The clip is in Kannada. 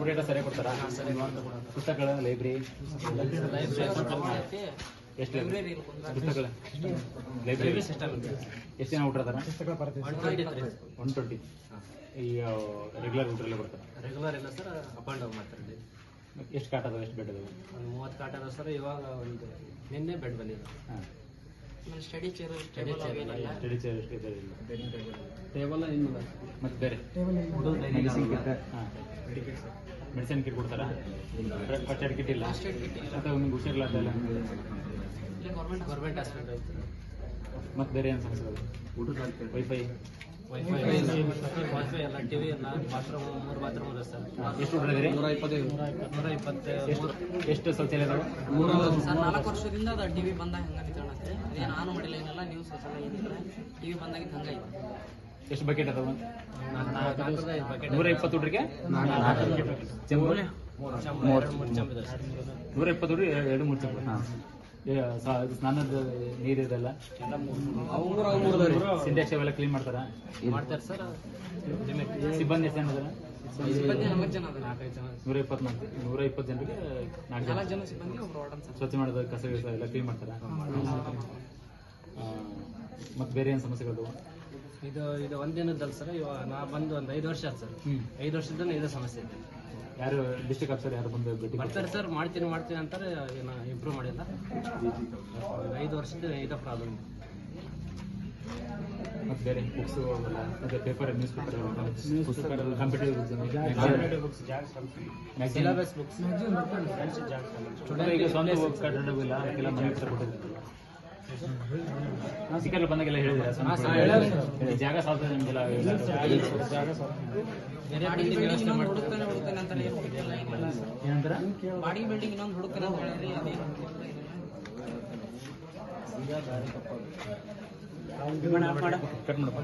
ಊಟ ಸರಿಯಾಗಿ ಕೊಡ್ತಾರಾ? ಪುಸ್ತಕಗಳ ಲೈಬ್ರರಿ ಎಷ್ಟು ಪುಸ್ತಕಗಳ ಲೈಬ್ರರಿ ಎಷ್ಟು ಜನ ಊಟ ಒನ್ ಟ್ವೆಂಟಿ ಈ ರೆಗ್ಯುಲರ್ ಊಟರಲ್ಲೇ ಬರ್ತಾರೆ ರೆಗ್ಯುಲರ್ ಇಲ್ಲ ಸರ್ ಅಪ್ ಆ್ಯಂಡ್ ಡೌನ್ ಮಾಡ್ತಾರೆ ಎಷ್ಟು ಕಾಟ್ ಅದಾವೆ ಎಷ್ಟು ಬೆಡ್ ಅದಾವೆ? ಒಂದು ಮೂವತ್ತು ಕಾಟ ಅದಾವೆ ಸರ್ ಇವಾಗ ಒಂದು ನಿನ್ನೆ ಬೆಡ್ ಬಂದಿದೆ. ಹಾಂ. Study chair. Study chair table ಇಲ್ಲ ಟೇಬಲ್ ಏನು ಮತ್ತೆ ಬೇರೆ? ಮೆಡಿಸಿನ್ ಕಿಟ್ ಹಾಂ. ಮೆಡಿಸಿನ್ ಕಿಟ್ ಕೊಡ್ತಾರಾ? ಫಸ್ಟ್ ಏಡ್ ಕಿಟ್ ಇಲ್ಲ? ಅಥವಾ ನಿಮ್ಗೆ ಹುಷಾರಿಲ್ಲ ಗೌರ್ಮೆಂಟ್ ಗೌರ್ಮೆಂಟ್ ಹಾಸ್ಪಿಟಲ್ ಮತ್ತೆ ಬೇರೆ ಏನು ಬೈ ವೈಫೈ ವೈಫೈ ವೈಫೈ ಎಲ್ಲ ಟಿವಿ ಎಲ್ಲ ಬಾತ್ರೂಮ್ ಮೂರು ಬಾತ್ರೂಮ್ ಇದೆ ಸರ್. ಎಷ್ಟು ಹೊಡೆದಿರಿ? ನೂರ ಇಪ್ಪತ್ತೈದು ನೂರ ಎಷ್ಟು ಸರ್ ನಾಲ್ಕು ವರ್ಷದಿಂದ ಅದು ಟಿವಿ ಬಂದಾಗ ಹಂಗಾಗಿತ್ತು ಅಣ್ಣತ್ತೆ ಅದೇ ನಾನು ಮಾಡಿಲ್ಲ ಏನಿಲ್ಲ ನೀವು ಶೌಚಾಲಯ ಏನಿಲ್ಲ ಟಿವಿ ಬಂದಾಗಿದ್ದು ಹಂಗಾಗಿತ್ತು ಎಷ್ಟು ಬಕೆಟ್ ಅದಾವ? ನೂರ ಇಪ್ಪತ್ತು ಸರ್ ನೂರ ಇಪ್ಪತ್ತು ಹುಡ್ರಿ ಎರಡು ಮೂರು ಚೆಂಬು ಸ್ನಾನದ ನೀರು ಇದೆಲ್ಲ. ಸಿಂಟೆಕ್ಸ್ ಅವೆಲ್ಲ ಕ್ಲೀನ್ ಮಾಡ್ತಾರಾ? ಮಾಡ್ತಾರ ಸರ್. ಸಿಬ್ಬಂದಿ ಎಷ್ಟು ಜನ ಇದಾರೆ? ಸಿಬ್ಬಂದಿ ನಲವತ್ತು ಜನ ಅದ ನಾಲ್ಕೈದು ಜನ. ನೂರ ಇಪ್ಪತ್ ನೂರ ಇಪ್ಪತ್ತು ಜನರಿಗೆ ನಾಲ್ಕು ಜನ. ಸಿಬ್ಬಂದಿ ಸ್ವಚ್ಛ ಮಾಡೋದು ಕಸ ಗಿಸ ಎಲ್ಲ ಕ್ಲೀನ್ ಮಾಡ್ತಾರ? ಮತ್ತೆ ಬೇರೆ ಏನು ಸಮಸ್ಯೆಗಳು ಇದು ಇದು ಒಂದಿನದಲ್ಲ ಸರ್. ಇವಾಗ ನಾ ಬಂದು ಒಂದು ಐದು ವರ್ಷ ಆಯ್ತು ಸರ್. ಐದು ವರ್ಷದಿಂದ ಇದೇ ಸಮಸ್ಯೆ ಇದೆ ಯಾರು ಡಿಸ್ಟಿಕ್ ಆಫೀಸರ್ ಯಾರು ಬಂದು ಭೇಟಿ ಬರ್ತಾರೆ ಸರ್ ಮಾಡ್ತೀನಿ ಮಾಡ್ತೀನಿ ಅಂತಾರೆ ಏನು ಇಂಪ್ರೂವ್ ಮಾಡಿಲ್ಲ. ಐದು ವರ್ಷದ ಇದ ಪ್ರಾಬ್ಲಮ್ ಮತ್ತೆ ಬೇರೆ ಬುಕ್ಸ್ ಮತ್ತೆ paper newspaper computer syllabus books ಈಗ ಸ್ವಂತ ಕಟ್ಟಡವಿಲ್ಲ ಅದಕ್ಕೆಲ್ಲ ಮನೆ ಹತ್ರ ಕೊಟ್ಟಿರ್ತೀವಿ ಸಿಕ್ಕಲ್ಲಿ ಬಂದಾಗೆಲ್ಲ ಹೇಳಿದ್ರೆ? ಸರ್. ಜಾಗ ಸಾಲ್ತದೆ ನಿಮಗೆಲ್ಲ ಬಾಡಿಗೆ ಬಿಲ್ಡಿಂಗ್ ಇನ್ನೊಂದು ಹುಡುಕ್ತಾನೆ ಏನಂತಾರ? ಬಾಡಿಗೆ ಬಿಲ್ಡಿಂಗ್ ಇನ್ನೊಂದು ಹುಡುಕ್ತಾನೆ ಅಂತ ಹೇಳಿದ್ರಿ ಅದೇನು ಕಟ್ ಮಾಡಪ್ಪ